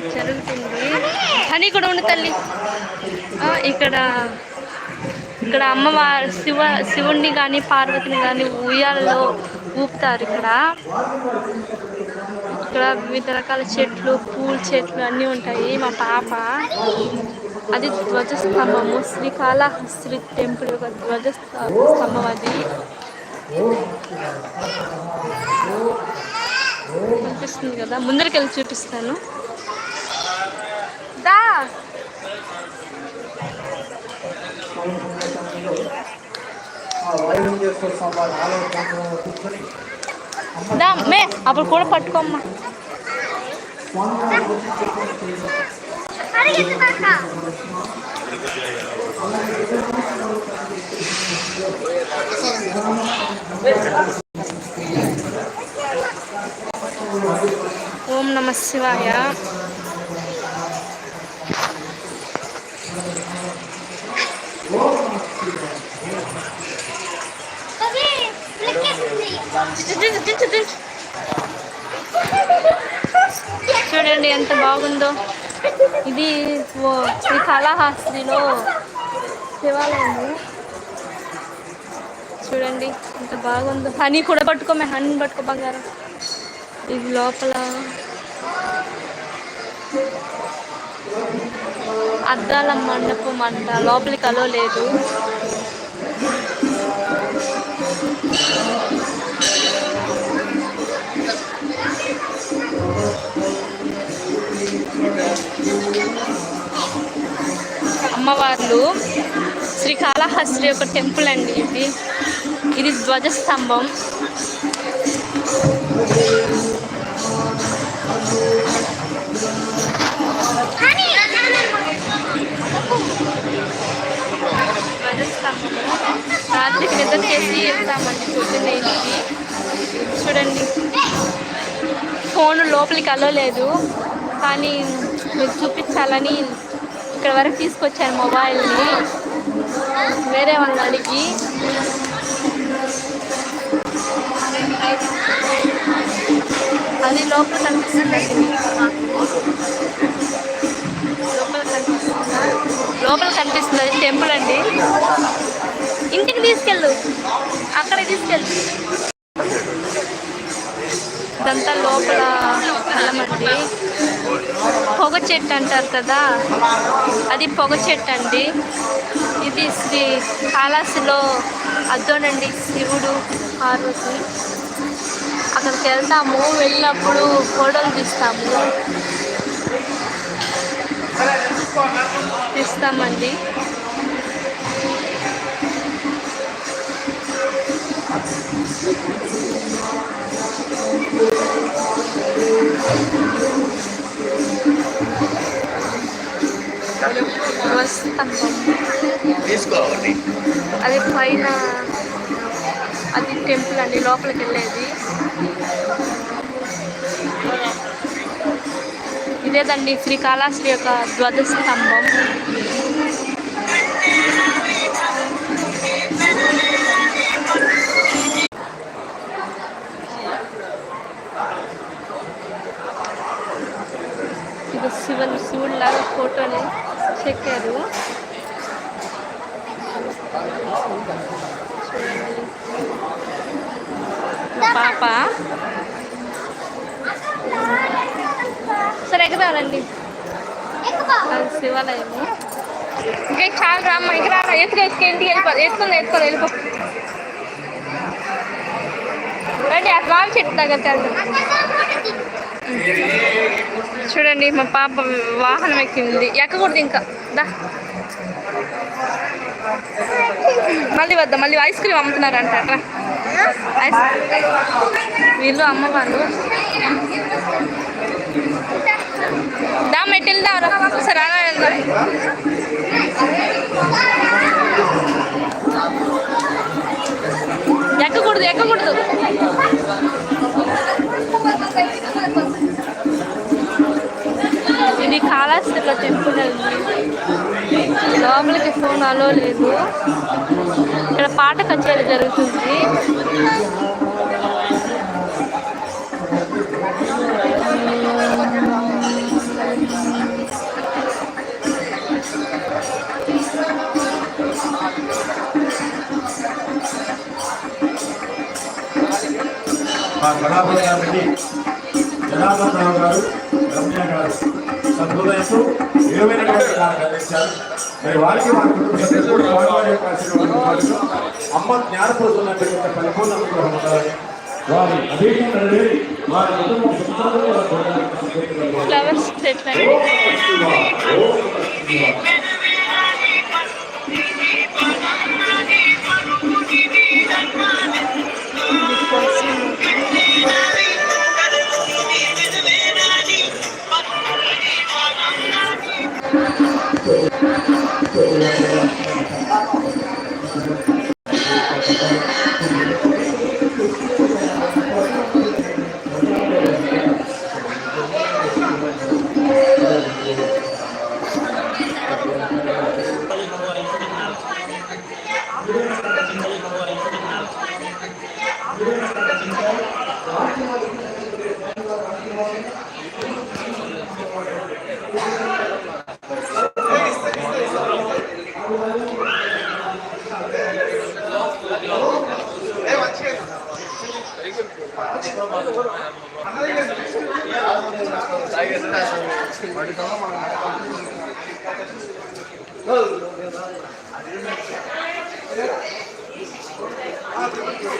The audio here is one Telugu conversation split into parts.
జరుగుతుంది. అని కూడా ఉండి తల్లి. ఆ, ఇక్కడ ఇక్కడ అమ్మవారు శివ శివుణ్ణి కానీ పార్వతిని కానీ ఉయ్యాలలో ఊపుతారు ఇక్కడ. ఇక్కడ వివిధ రకాల చెట్లు పూల చెట్లు అన్నీ ఉంటాయి. మా పాప అది ధ్వజస్తంభము. శ్రీకాళహస్తి టెంపుల్ యొక్క ధ్వజ స్తంభం అది. కనిపిస్తుంది కదా. ముందరికి వెళ్ళి చూపిస్తాను. దా. దా మే అప్పుడు కూడా పట్టుకోమ్మా. స్వామి ఓం నమ శివాయ. చూడండి ఎంత బాగుందో. ఇది ఓ శ్రీ కాళహస్తిలో శివాలయము. చూడండి ఎంత బాగుందో. హనీ కూడా పట్టుకోమే హనీ పట్టుకో బంగారం. ఇది లోపల అద్దాల మండపం అంట లోపలికి అలో లేదు. అమ్మవార్లు శ్రీకాళహస్తి యొక్క టెంపుల్ అండి ఇది. ఇది ధ్వజస్తంభం ధ్వజస్తంభం. రాత్రికి చేసి వెళ్తామండి పొద్దున్న ఇంటికి చూడండి. ఫోన్ లోపలికి అలవలేదు. కానీ మీరు చూపించాలని ఇక్కడ వరకు తీసుకొచ్చాను మొబైల్ని. వేరే వాళ్ళ అడిగి. అది లోపల కనిపిస్తుంది లోపల కనిపిస్తుందా లోపల కనిపిస్తుంది అది టెంపుల్ అండి. ఇంటికి తీసుకెళ్ళు. అక్కడ తీసుకెళ్ళు. ఇదంతా లోపల అల్లమండి పొగ చెట్టు అంటారు కదా అది పొగ చెట్టు అండి. ఇది శ్రీ కాళాసిలో అద్దోనండి శివుడు పార్వతి అక్కడికి వెళ్తాము వెళ్ళినప్పుడు ఫోటోలు తీస్తాము. తీస్తామండి. తీసుకోవాలి అది పైన అది టెంపుల్ అండి లోపలికి వెళ్ళేది. ఇదేదండి శ్రీకాళహస్తి యొక్క ధ్వజస్తంభం. శివుని శివుడిలాగా ఫోటోని చెక్కారు పాప. సరే ఎగరాలండి శివాలయం శివాలయము. ఇంకా చాలా రామ్మ ఇక్కడ రా ఎత్తుకు ఎత్తుకెళ్ళి వెళ్ళిపో. ఎత్తుకుంది ఎత్తుకొని వెళ్ళిపో. రండి ఆ రావి చెట్టు దగ్గరికి వెళ్దాం. చూడండి మా పాప వాహనం ఎక్కింది ఎక్కకూడదు ఇంకా దా. మళ్ళీ వద్దా మళ్ళీ ఐస్ క్రీమ్ అమ్ముతున్నారంట రా. ఐస్ వీళ్ళు అమ్మవారు దా మెట్టి వెళ్దాం రా. అలా వెళ్దాం. ఇట్లా టెంపుల్ వెళ్తుంది లోపలికి ఫోన్ అలో లేదు. ఇక్కడ పాట కచేరి జరుగుతుంది. గారు రావు గారు రమ్య గారు. సద్హృదయంతో విలువైనటువంటి నాకు అందించారు. మరి వారికి కుటుంబ సభ్యులు యొక్క పాటుగా అమ్మ పరిపూర్ణ ఉండాలని వారి నెరవేరి వారి కుటుంబం ఫ్లవర్స్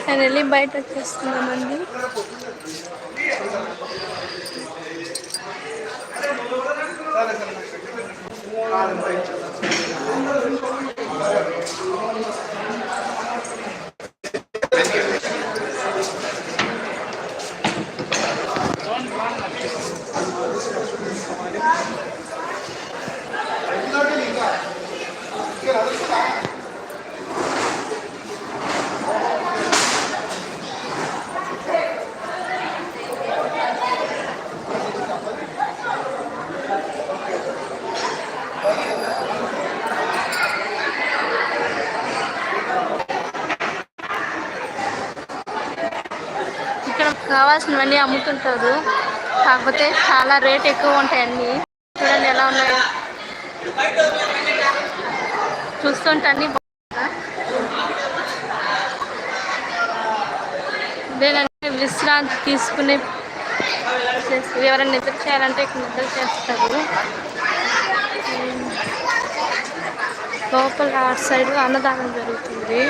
నేను వెళ్ళి బయట వచ్చేస్తున్నామండి. ఇక్కడ కావాల్సినవన్నీ అమ్ముతుంటారు. కాకపోతే చాలా రేట్ ఎక్కువ ఉంటాయి చూడండి ఎలా ఉన్నాయో. చూస్తుంటే అన్నీ ఇదేనంటే విశ్రాంతి తీసుకునే ఎవరైనా నిద్ర చేయాలంటే ఇక్కడ నిద్ర చేస్తారు. లోపల అటు సైడ్ అన్నదానం జరుగుతుంది.